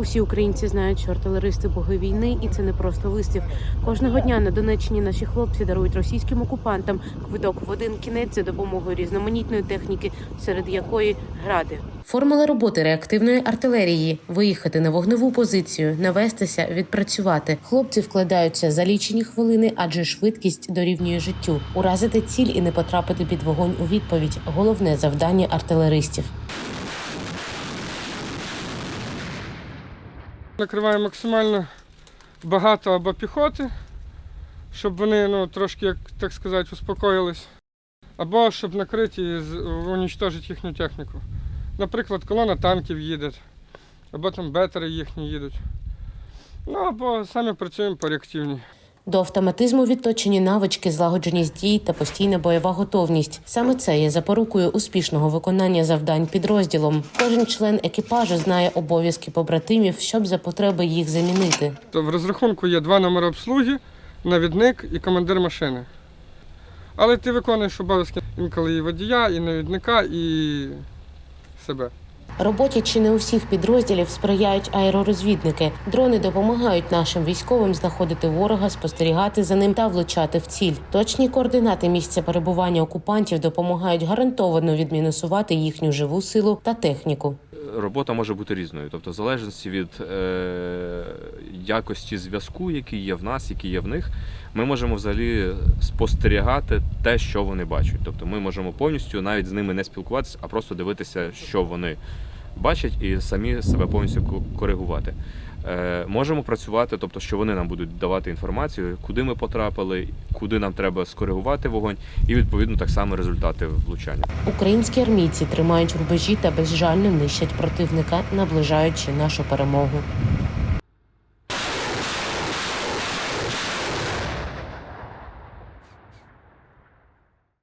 Усі українці знають, що артилеристи боги війни, і це не просто вислів. Кожного дня на Донеччині наші хлопці дарують російським окупантам квиток в один кінець за допомогою різноманітної техніки, серед якої гради. Формула роботи реактивної артилерії виїхати на вогневу позицію, навестися, відпрацювати. Хлопці вкладаються за лічені хвилини, адже швидкість дорівнює життю. Уразити ціль і не потрапити під вогонь у відповідь головне завдання артилеристів. Накриваємо максимально багато або піхоти, щоб вони ну, трошки, як так сказати, успокоїлись. Або щоб накрити і унічтожити їхню техніку. Наприклад, колона танків їде, або там бетери їхні їдуть. Ну або самі працюємо по реактивній. До автоматизму відточені навички, злагодженість дій та постійна бойова готовність. Саме це є запорукою успішного виконання завдань підрозділом. Кожен член екіпажу знає обов'язки побратимів, щоб за потреби їх замінити. То в розрахунку є два номери обслуги, навідник і командир машини. Але ти виконуєш обов'язки інколи і водія, і навідника, і себе. Роботі чи не усіх підрозділів сприяють аеророзвідники. Дрони допомагають нашим військовим знаходити ворога, спостерігати за ним та влучати в ціль. Точні координати місця перебування окупантів допомагають гарантовано відмінусувати їхню живу силу та техніку. Робота може бути різною, тобто в залежності від е, якості зв'язку, який є в нас, який є в них, ми можемо взагалі спостерігати те, що вони бачать. Тобто ми можемо повністю навіть з ними не спілкуватися, а просто дивитися, що вони бачать, і самі себе повністю ко- коригувати. Е, можемо працювати, тобто, що вони нам будуть давати інформацію, куди ми потрапили, куди нам треба скоригувати вогонь, і відповідно так само результати влучання. Українські армійці тримають рубежі та безжально нищать противника, наближаючи нашу перемогу.